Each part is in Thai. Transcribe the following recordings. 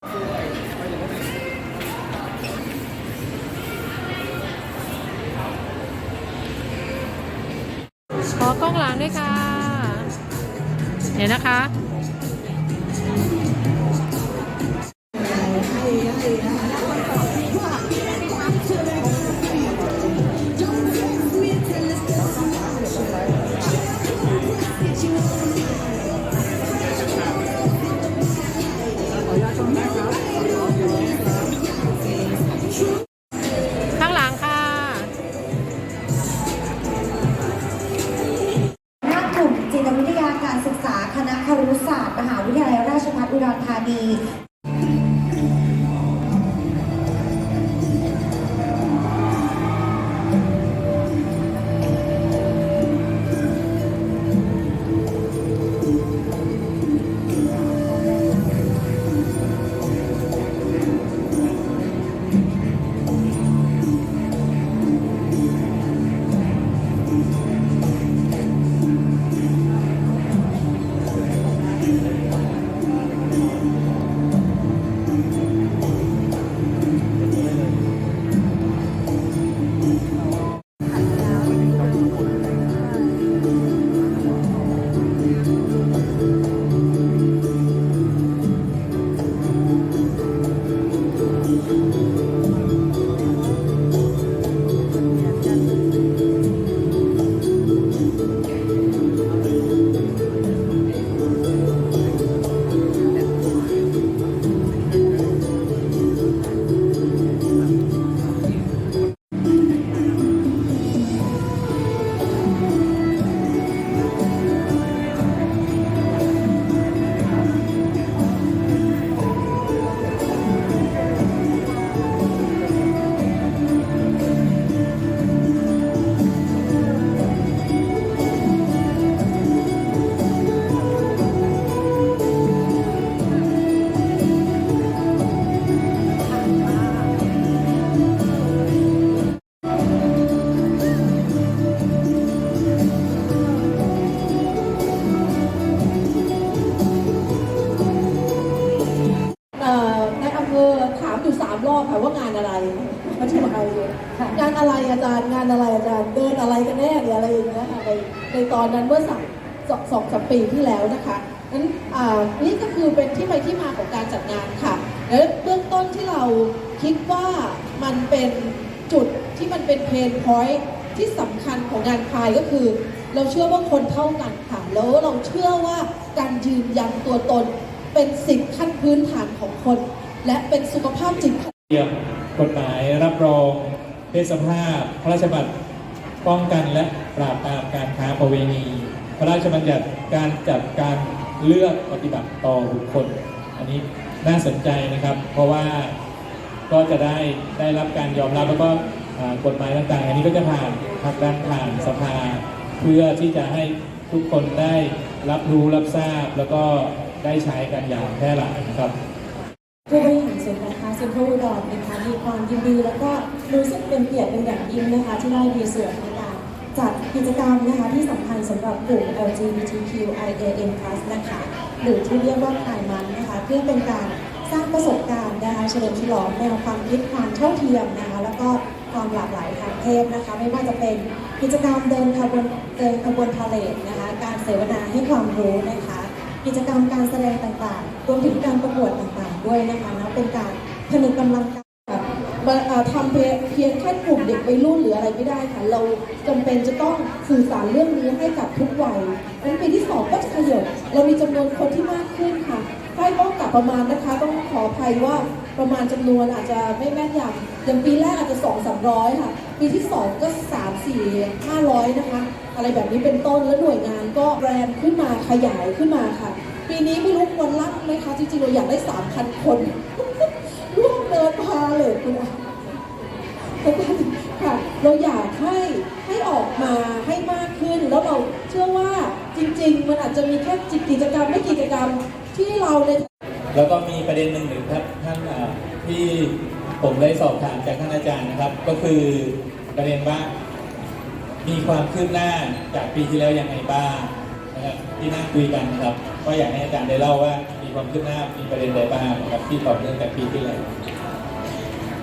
ขอกล้องหลังด้วยค่ะเห็นนะคะาคณะครุศาสตร์ มหาวิทยาลัยราชภัฏอุดรธานีามอยู่สามรอบค่ะว่างานอะไรมันชื่ออะไรงานอะไรอาจารย์งานอะไรอาจารย์เดินอะไรกันแน่เนี่ยอะไรอย่างเงี้ยค่ะในในตอนนั้นเมื่อสามสองสองสามปีที่แล้วนะคะนั้นอ่านี่ก็คือเป็นที่ไปที่มาของการจัดงานค่ะและเบื้องต้นที่เราคิดว่ามันเป็นจุดที่มันเป็นเพนพอยท์ที่สำคัญของงานพายก็คือ เราเชื่อว่าคนเท่ากันค่ะแล้วเราเชื่อว่าการยืนยันตัวตนเป็นสิทธิขั้นพื้นฐานของคน และเป็นสุขภาพจิตเตรียมกฎหมายรับรองเพศสภาพ พระราชบัญญัติป้องกันและปราบปรามการค้าประเวณี พระราชบัญญัติการจัดการเลือกปฏิบัติต่อบุคคล อันนี้น่าสนใจนะครับ เพราะว่าก็จะได้ได้รับการยอมรับแล้วก็กฎหมายต่างๆ อันนี้ก็จะผ่านผักดันผ่านสภา เพื่อที่จะให้ทุกคนได้รับรู้รับทราบแล้วก็ได้ใช้กันอย่างแพร่หลายนะครับ มีความยินดี แล้วก็รู้สึกเป็นเกียรติเป็นอย่างยิ่งนะคะ ที่ได้มีส่วนในการจัดกิจกรรมนะคะที่สำคัญสำหรับกลุ่ม LGBTQIAN+ นะคะ หรือที่เรียกว่าไพร์มันนะคะ เพื่อเป็นการสร้างประสบการณ์นะคะเฉลิมฉลองแนวความคิดความเท่าเทียมนะคะ แล้วก็ความหลากหลายทางเพศนะคะ ไม่ว่าจะเป็นกิจกรรมเดินขบวนเดินขบวนพาเลทนะคะ การเสวนาให้ความรู้นะคะ กิจกรรมการแสดงต่างๆรวมถึงการประกวดต่างๆ ด้วยนะคะนะเป็นการผนึกกำลังกัน ทำเพียงแค่กลุ่มเด็กวัยรุ่นหรืออะไรไม่ได้ค่ะ เราจำเป็นจะต้องสื่อสารเรื่องนี้ให้กับทุกวัยนั้นปีที่สองก็จะขยบเรามีจำนวนคนที่มากขึ้นค่ะใกล้ต้องกับประมาณนะคะ ต้องขออภัยว่าประมาณจำนวนอาจจะไม่แม่นยำอย่างปีแรกอาจจะสองสามร้อยค่ะ ปีที่สองก็สามสี่ห้าร้อยนะคะ อะไรแบบนี้เป็นต้นแล้วหน่วยงานก็แบรนด์ขึ้นมาขยายขึ้นมาค่ะ ปีนี้ไม่รู้ควรลั่นไหมคะจริงๆเราอยากได้สามพันคนาเลยคุณอาค่ะเราอยากให้ให้ออกมาให้มากขึ้น แล้วเราเชื่อว่าจริง ๆ มันอาจจะมีแค่กิจกรรมไม่กิจกรรมที่เราในแล้วก็มีประเด็นหนึ่งหนึ่งครับท่านที่ผมได้สอบถามจากท่านอาจารย์นะครับ ก็คือประเด็นว่ามีความคืบหน้าจากปีที่แล้วยังไงบ้างนะครับที่นั่งคุยกันนะครับก็อยากให้อาจารย์ได้เล่าว่ามีความคืบหน้ามีประเด็นใดบ้างนะครับที่ต่อเนื่องจากปีที่แล้ว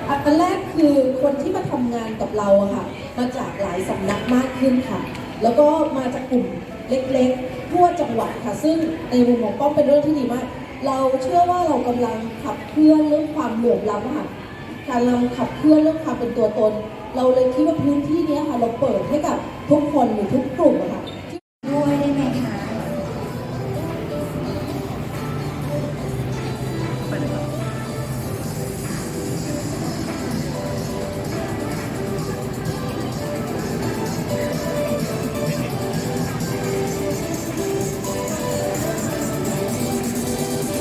อันแรกคือคนที่มาทำงานกับเราค่ะ มาจากหลายสำนักมากขึ้นค่ะ แล้วก็มาจากกลุ่มเล็กๆ ทั่วจังหวัดค่ะ ซึ่งในมุมของป้อมเป็นเรื่องที่ดีมาก เราเชื่อว่าเรากำลังขับเคลื่อนเรื่องความเหลื่อมล้ำค่ะการเราขับเคลื่อนเรื่องความเป็นตัวตน เราเลยคิดว่าพื้นที่นี้ค่ะเราเปิดให้กับทุกคนหรือทุกกลุ่มค่ะ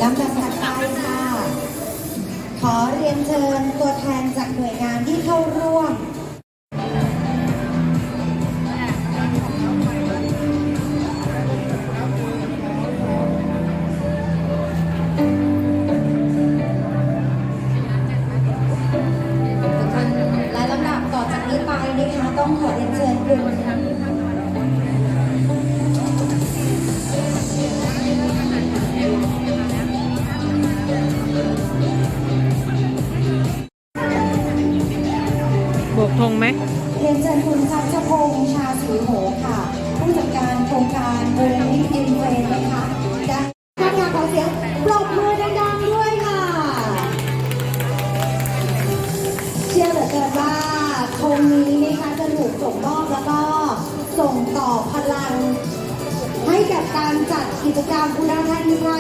ลำดับถัดไปค่ะ ขอเรียนเชิญตัวแทนจากหน่วยงานที่เข้าร่วมและลำดับต่อจากนี้ไปนะคะต้องขอเรียนเชิญคุณ ธงไหมเรียนเชิญคุณชัชพงษ์ชาสีโหค่ะ ผู้จัดการโครงการเบอร์นิเอ็นเฟนนะคะได้ท่านอยากขอเสียงปรบมือดังๆด้วยค่ะ เชื่อเหลือเกินว่าธงนี้นะคะจะถูกส่งมอบแล้วก็ส่งต่อพลัง ให้กับการจัดกิจกรรมอุดรธานีไพร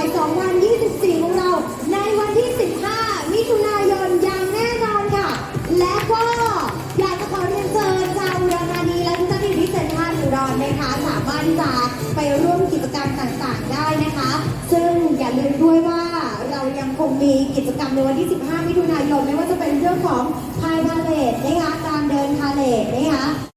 2024 ของเราในวันที่ กิจกรรมในวันที่ 15 มิถุนายน ไม่ว่าจะเป็นเรื่องของพายพาเลทนะคะ การเดินพาเลทนะคะ